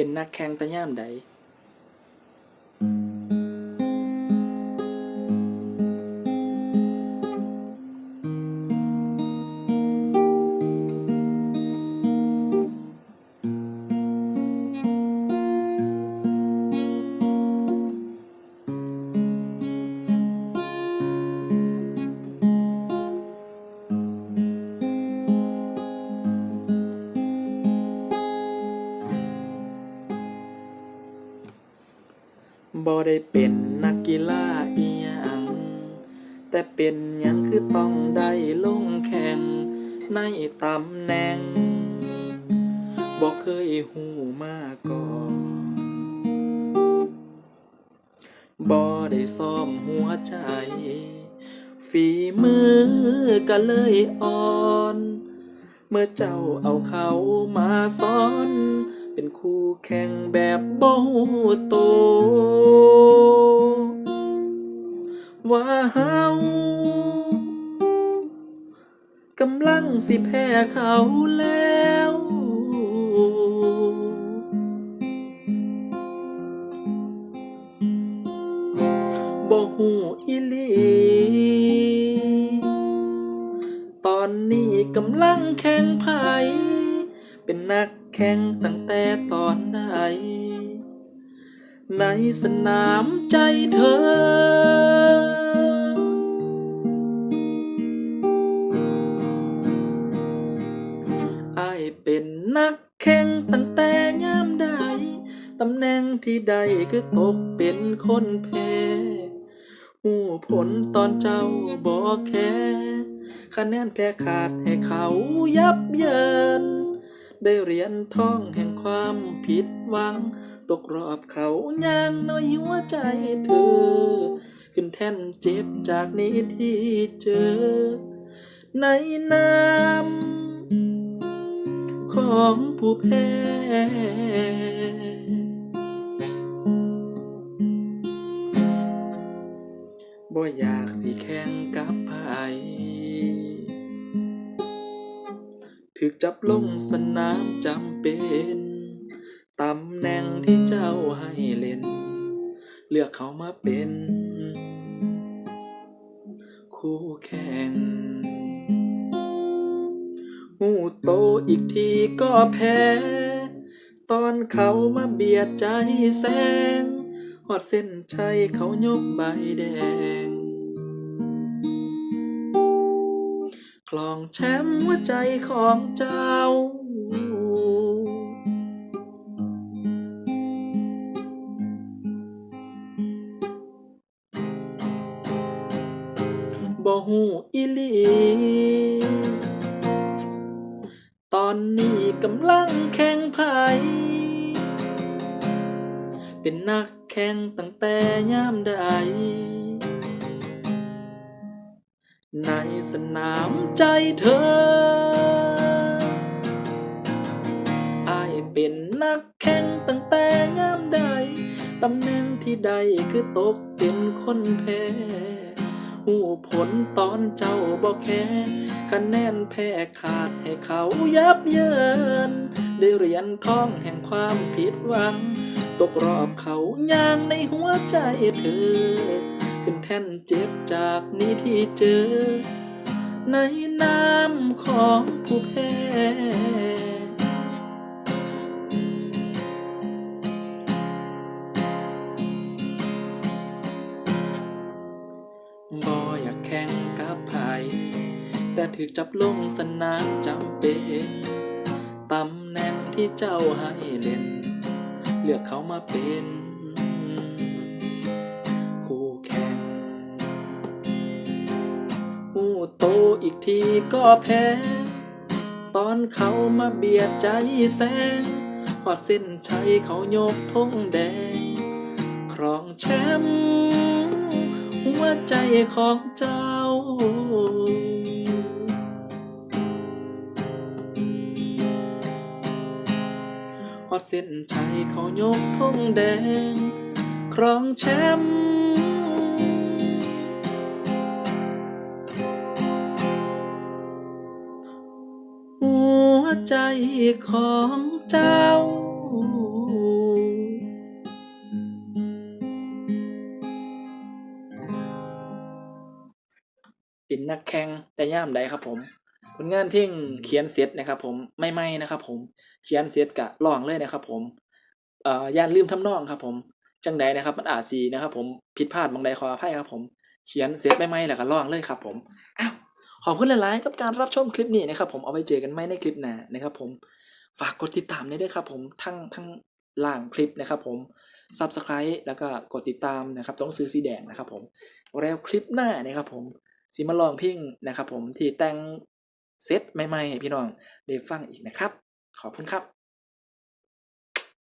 เป็นนักแข่งแตะย่ามใด บ่ได้เป็นนักกีฬาอีหยังแต่เป็นหยังคือต้องได้ลงแข่งในตำแหน่งบ่เคยหูมาก่อนบ่ได้ซ้อมหัวใจ ฝีมือก็เลยอ่อน เมื่อเจ้าเอาเขามาซ้อน เป็นคู่แข่งแบบบ่ฮู้โต ว่าเฮากำลังสิแพ้เขาแล้ว บ่ฮู้อีหลีตอนนี้กำลังแข่งไผ เป็นนักแข่งตั้งแต่ตอนใดในสนามใจเธอ ไอเป็นนักแข่งตั้งแต่ยามใด ตำแหน่งที่ใดคือตกเป็นคนแพ้หูผลตอนเจ้าบอกแค่คะแนนแพ้ขาดให้เขายับเยิน ได้เหรียญทองแห่งความผิดหวัง ตกรอบเขาย่างน้อยหัวใจเธอ ขึ้นแท่นเจ็บจากนี้ที่เจอ ในน้ำของผู้แพ้บ่อยากสิแข่งกับไผ ถึกจับลงสนามจำเป็นตำแหน่งที่เจ้าให้เล่น เลือกเขามาเป็น คู่แข่งหูโตอีกทีก็แพ้ ตอนเขามาเบียดใจแสงหอดเส้นชัยเขายกใบแดง คลองแชมป์หัวใจของเจ้า บ่หูอีลี ตอนนี้กำลังแข่งไผเป็นนักแข่งตั้งแต่ยามใด ในสนามใจเธอ อายเป็นนักแข่งตั้งแต่ยามใด ตำแหน่งที่ใดคือตกเป็นคนแพ้หูผลตอนเจ้าบอกแค่คะแนนแพ้ขาดให้เขายับเยิน ได้เหรียญทองแห่งความผิดหวัง ตกรอบเขาย่างในหัวใจเธอ ขึ้นแท่นเจ็บจากนี้ที่เจอ ในน้ำของผู้แพ้บ่อยากแข่งกับไผแต่ถึกจับลงสนามจำเป็นตำแหน่งที่เจ้าให้เล่น เลือกเขามาเป็น โตอีกทีก็แพ้ ตอนเขามาเบียดใจแสงหอดเส้นชัยเขายกธงแดง ครองแชมป์หัวใจของเจ้าฮอเส้นชัยเขายกธงแดง ครองแชมป์ ใจของเจ้าป็นนักแข่งแต่ย่ามใดครับผมผลงานเพลงเขียนเสร็จนะครับ ผมไม่ไม่นะครับ ผมเขียนเสร็จกะร้องเลยนะครับ ผมเอ่อย่านลืมทำนองครับ ผมจังใดนะครับ มันอาจสีนะครับ ผมผิดพลาดบางใดขออภัยครับ ผมเขียนเสร็จไม่ไม่แล้วก็ร้องเลยครับ ผมอ้าว ขอบคุณหลาย ๆ กับการรับชมคลิปนี้นะครับผมเอาไปเจอกันไหมในคลิปหน้านะครับผมฝากกดติดตามได้ด้วยครับผมทั้งทั้งล่างคลิปนะครับผม Subscribe แล้วก็กดติดตามนะครับต้องซื้อสีแดงนะครับผมแล้วคลิปหน้านะครับผมสิมาลองเพลงนะครับผมที่แต่งเซตใหม่ ๆ ให้พี่น้องได้ฟังอีกนะครับ ขอบคุณครับ